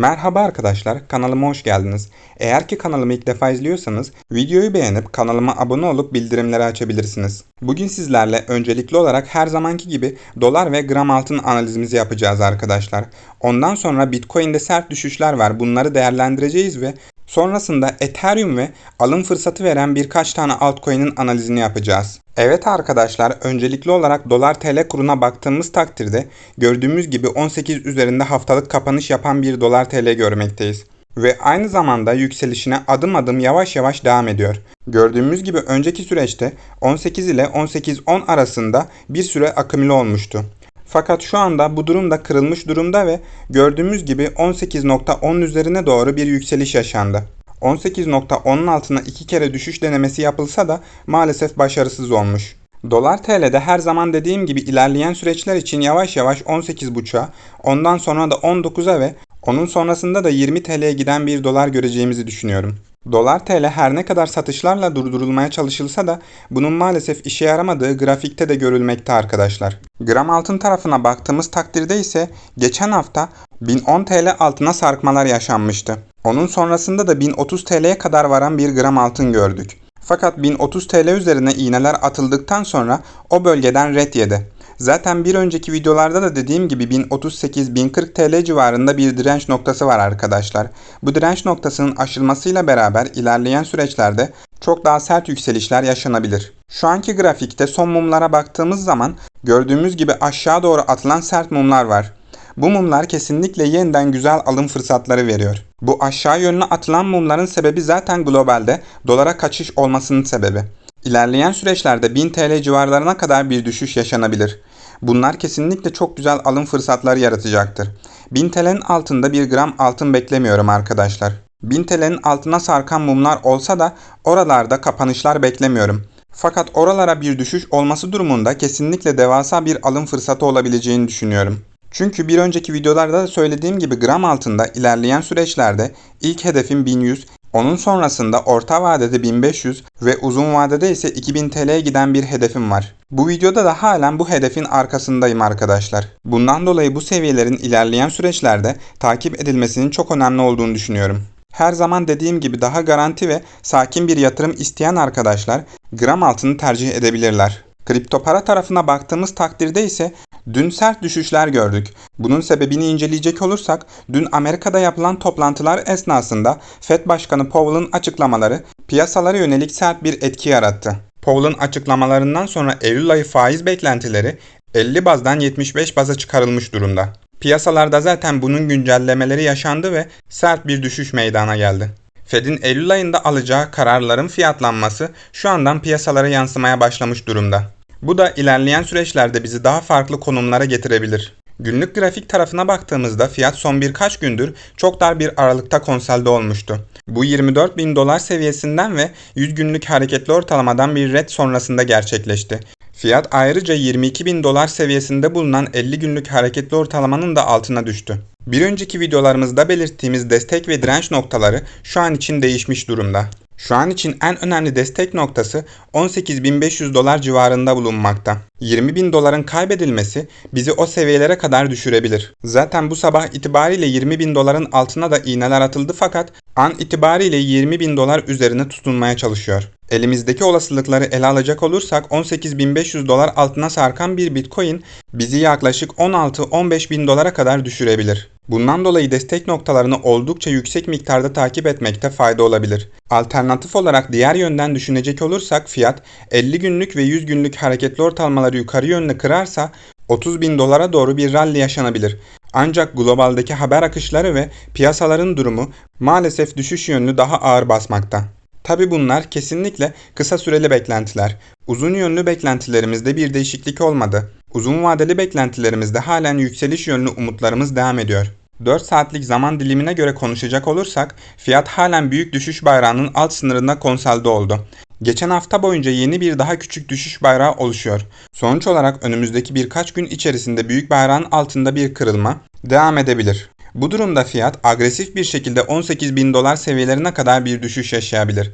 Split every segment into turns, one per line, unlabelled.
Merhaba arkadaşlar, kanalıma hoş geldiniz. Eğer ki kanalımı ilk defa izliyorsanız videoyu beğenip kanalıma abone olup bildirimleri açabilirsiniz. Bugün sizlerle öncelikli olarak her zamanki gibi dolar ve gram altın analizimizi yapacağız arkadaşlar. Ondan sonra Bitcoin'de sert düşüşler var. Bunları değerlendireceğiz ve Sonrasında Ethereum ve alım fırsatı veren birkaç tane altcoin'in analizini yapacağız. Evet arkadaşlar öncelikli olarak dolar TL kuruna baktığımız takdirde gördüğümüz gibi 18 üzerinde haftalık kapanış yapan bir dolar TL görmekteyiz. Ve aynı zamanda yükselişine adım adım yavaş yavaş devam ediyor. Gördüğümüz gibi önceki süreçte 18 ile 18-10 arasında bir süre akımlı olmuştu. Fakat şu anda bu durum da kırılmış durumda ve gördüğümüz gibi 18.10 üzerine doğru bir yükseliş yaşandı. 18.10'un altına iki kere düşüş denemesi yapılsa da maalesef başarısız olmuş. Dolar TL'de her zaman dediğim gibi ilerleyen süreçler için yavaş yavaş 18.5'a, ondan sonra da 19'a ve onun sonrasında da 20 TL'ye giden bir dolar göreceğimizi düşünüyorum. Dolar TL her ne kadar satışlarla durdurulmaya çalışılsa da bunun maalesef işe yaramadığı grafikte de görülmekte arkadaşlar. Gram altın tarafına baktığımız takdirde ise geçen hafta 1010 TL altına sarkmalar yaşanmıştı. Onun sonrasında da 1030 TL'ye kadar varan bir gram altın gördük. Fakat 1030 TL üzerine iğneler atıldıktan sonra o bölgeden red yedi. Zaten bir önceki videolarda da dediğim gibi 1038-1040 TL civarında bir direnç noktası var arkadaşlar. Bu direnç noktasının aşılmasıyla beraber ilerleyen süreçlerde çok daha sert yükselişler yaşanabilir. Şu anki grafikte son mumlara baktığımız zaman gördüğümüz gibi aşağı doğru atılan sert mumlar var. Bu mumlar kesinlikle yeniden güzel alım fırsatları veriyor. Bu aşağı yönlü atılan mumların sebebi zaten globalde dolara kaçış olmasının sebebi. İlerleyen süreçlerde 1000 TL civarlarına kadar bir düşüş yaşanabilir. Bunlar kesinlikle çok güzel alım fırsatları yaratacaktır. 1000 TL'nin altında bir gram altın beklemiyorum arkadaşlar. 1000 TL'nin altına sarkan mumlar olsa da oralarda kapanışlar beklemiyorum. Fakat oralara bir düşüş olması durumunda kesinlikle devasa bir alım fırsatı olabileceğini düşünüyorum. Çünkü bir önceki videolarda da söylediğim gibi gram altında ilerleyen süreçlerde ilk hedefim 1100, onun sonrasında orta vadede 1500 ve uzun vadede ise 2000 TL'ye giden bir hedefim var. Bu videoda da halen bu hedefin arkasındayım arkadaşlar. Bundan dolayı bu seviyelerin ilerleyen süreçlerde takip edilmesinin çok önemli olduğunu düşünüyorum. Her zaman dediğim gibi daha garanti ve sakin bir yatırım isteyen arkadaşlar gram altını tercih edebilirler. Kripto para tarafına baktığımız takdirde ise Dün sert düşüşler gördük. Bunun sebebini inceleyecek olursak dün Amerika'da yapılan toplantılar esnasında Fed Başkanı Powell'ın açıklamaları piyasalara yönelik sert bir etki yarattı. Powell'ın açıklamalarından sonra Eylül ayı faiz beklentileri 50 bazdan 75 baza çıkarılmış durumda. Piyasalarda zaten bunun güncellemeleri yaşandı ve sert bir düşüş meydana geldi. Fed'in Eylül ayında alacağı kararların fiyatlanması şu andan piyasalara yansımaya başlamış durumda. Bu da ilerleyen süreçlerde bizi daha farklı konumlara getirebilir. Günlük grafik tarafına baktığımızda fiyat son birkaç gündür çok dar bir aralıkta konselde olmuştu. Bu 24 bin dolar seviyesinden ve 100 günlük hareketli ortalamadan bir red sonrasında gerçekleşti. Fiyat ayrıca 22 bin dolar seviyesinde bulunan 50 günlük hareketli ortalamanın da altına düştü. Bir önceki videolarımızda belirttiğimiz destek ve direnç noktaları şu an için değişmiş durumda. Şu an için en önemli destek noktası 18.500 dolar civarında bulunmakta. 20.000 doların kaybedilmesi bizi o seviyelere kadar düşürebilir. Zaten bu sabah itibariyle 20.000 doların altına da iğneler atıldı fakat an itibariyle 20.000 dolar üzerine tutunmaya çalışıyor. Elimizdeki olasılıkları ele alacak olursak 18.500 dolar altına sarkan bir bitcoin bizi yaklaşık 16-15 bin dolara kadar düşürebilir. Bundan dolayı destek noktalarını oldukça yüksek miktarda takip etmekte fayda olabilir. Alternatif olarak diğer yönden düşünecek olursak fiyat 50 günlük ve 100 günlük hareketli ortalamaları yukarı yönlü kırarsa 30 bin dolara doğru bir rally yaşanabilir. Ancak globaldeki haber akışları ve piyasaların durumu maalesef düşüş yönlü daha ağır basmakta. Tabi bunlar kesinlikle kısa süreli beklentiler. Uzun yönlü beklentilerimizde bir değişiklik olmadı. Uzun vadeli beklentilerimizde halen yükseliş yönlü umutlarımız devam ediyor. 4 saatlik zaman dilimine göre konuşacak olursak fiyat halen büyük düşüş bayrağının alt sınırında konselde oldu. Geçen hafta boyunca yeni bir daha küçük düşüş bayrağı oluşuyor. Sonuç olarak önümüzdeki birkaç gün içerisinde büyük bayrağın altında bir kırılma devam edebilir. Bu durumda fiyat agresif bir şekilde 18 bin dolar seviyelerine kadar bir düşüş yaşayabilir.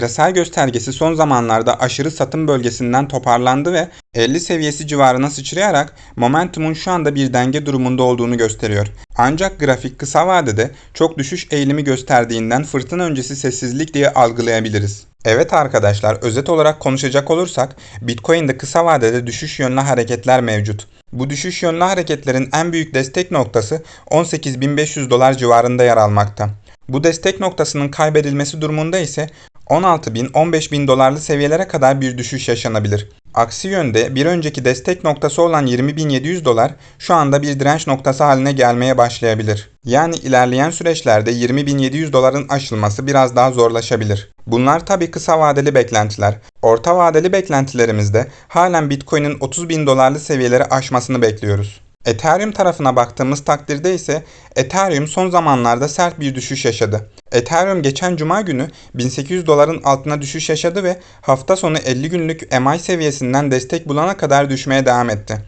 RSI göstergesi son zamanlarda aşırı satım bölgesinden toparlandı ve 50 seviyesi civarına sıçrayarak momentumun şu anda bir denge durumunda olduğunu gösteriyor. Ancak grafik kısa vadede çok düşüş eğilimi gösterdiğinden fırtına öncesi sessizlik diye algılayabiliriz. Evet arkadaşlar özet olarak konuşacak olursak Bitcoin'de kısa vadede düşüş yönlü hareketler mevcut. Bu düşüş yönlü hareketlerin en büyük destek noktası 18.500 dolar civarında yer almakta. Bu destek noktasının kaybedilmesi durumunda ise 16.000-15.000 dolarlı seviyelere kadar bir düşüş yaşanabilir. Aksi yönde bir önceki destek noktası olan 20.700 dolar şu anda bir direnç noktası haline gelmeye başlayabilir. Yani ilerleyen süreçlerde 20.700 doların aşılması biraz daha zorlaşabilir. Bunlar tabi kısa vadeli beklentiler. Orta vadeli beklentilerimizde halen Bitcoin'in 30.000 dolarlı seviyeleri aşmasını bekliyoruz. Ethereum tarafına baktığımız takdirde ise Ethereum son zamanlarda sert bir düşüş yaşadı. Ethereum geçen cuma günü 1800 doların altına düşüş yaşadı ve hafta sonu 50 günlük MI seviyesinden destek bulana kadar düşmeye devam etti.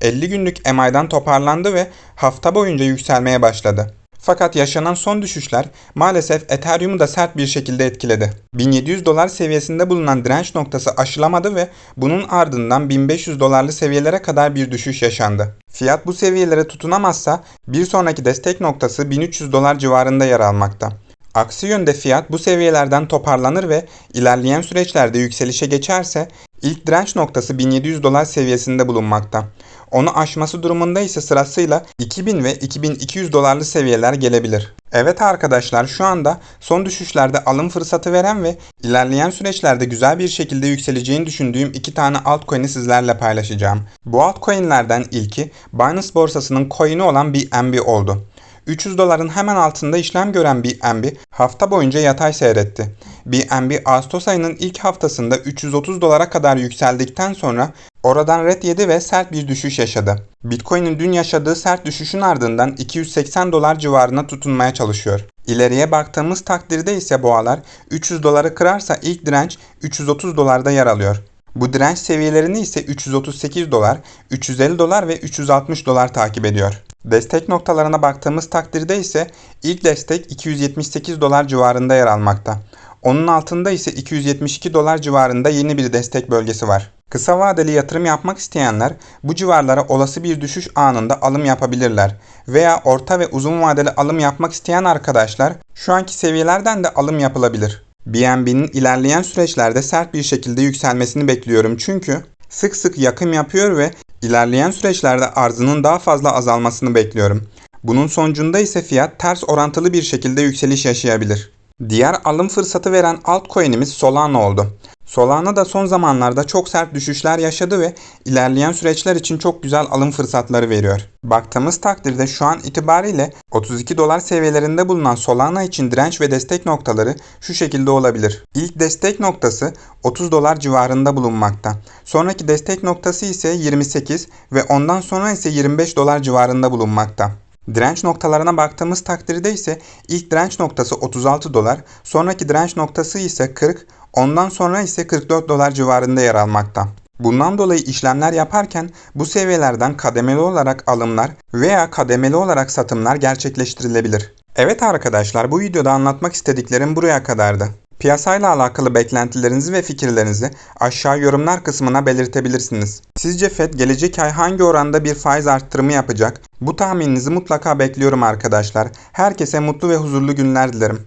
50 günlük MI'dan toparlandı ve hafta boyunca yükselmeye başladı. Fakat yaşanan son düşüşler maalesef Ethereum'u da sert bir şekilde etkiledi. 1700 dolar seviyesinde bulunan direnç noktası aşılamadı ve bunun ardından 1500 dolarlı seviyelere kadar bir düşüş yaşandı. Fiyat bu seviyelere tutunamazsa bir sonraki destek noktası 1300 dolar civarında yer almakta. Aksi yönde fiyat bu seviyelerden toparlanır ve ilerleyen süreçlerde yükselişe geçerse ilk direnç noktası 1700 dolar seviyesinde bulunmakta. Onu aşması durumunda ise sırasıyla 2000 ve 2200 dolarlı seviyeler gelebilir. Evet arkadaşlar şu anda son düşüşlerde alım fırsatı veren ve ilerleyen süreçlerde güzel bir şekilde yükseleceğini düşündüğüm iki tane altcoin'i sizlerle paylaşacağım. Bu altcoin'lerden ilki Binance borsasının coin'i olan BNB oldu. 300 doların hemen altında işlem gören BNB hafta boyunca yatay seyretti. BNB Ağustos ayının ilk haftasında 330 dolara kadar yükseldikten sonra oradan red yedi ve sert bir düşüş yaşadı. Bitcoin'in dün yaşadığı sert düşüşün ardından 280 dolar civarına tutunmaya çalışıyor. İleriye baktığımız takdirde ise boğalar 300 doları kırarsa ilk direnç 330 dolarda yer alıyor. Bu direnç seviyelerini ise 338 dolar, 350 dolar ve 360 dolar takip ediyor. Destek noktalarına baktığımız takdirde ise ilk destek 278 dolar civarında yer almakta. Onun altında ise 272 dolar civarında yeni bir destek bölgesi var. Kısa vadeli yatırım yapmak isteyenler bu civarlara olası bir düşüş anında alım yapabilirler veya orta ve uzun vadeli alım yapmak isteyen arkadaşlar şu anki seviyelerden de alım yapılabilir. BNB'nin ilerleyen süreçlerde sert bir şekilde yükselmesini bekliyorum çünkü sık sık yakım yapıyor ve ilerleyen süreçlerde arzının daha fazla azalmasını bekliyorum. Bunun sonucunda ise fiyat ters orantılı bir şekilde yükseliş yaşayabilir. Diğer alım fırsatı veren altcoin'imiz Solana oldu. Solana da son zamanlarda çok sert düşüşler yaşadı ve ilerleyen süreçler için çok güzel alım fırsatları veriyor. Baktığımız takdirde şu an itibariyle 32 dolar seviyelerinde bulunan Solana için direnç ve destek noktaları şu şekilde olabilir. İlk destek noktası 30 dolar civarında bulunmakta. Sonraki destek noktası ise 28 ve ondan sonra ise 25 dolar civarında bulunmakta. Direnç noktalarına baktığımız takdirde ise ilk direnç noktası 36 dolar, sonraki direnç noktası ise 40, ondan sonra ise 44 dolar civarında yer almakta. Bundan dolayı işlemler yaparken bu seviyelerden kademeli olarak alımlar veya kademeli olarak satımlar gerçekleştirilebilir. Evet arkadaşlar bu videoda anlatmak istediklerim buraya kadardı. Piyasayla alakalı beklentilerinizi ve fikirlerinizi aşağı yorumlar kısmına belirtebilirsiniz. Sizce Fed gelecek ay hangi oranda bir faiz arttırımı yapacak? Bu tahmininizi mutlaka bekliyorum arkadaşlar. Herkese mutlu ve huzurlu günler dilerim.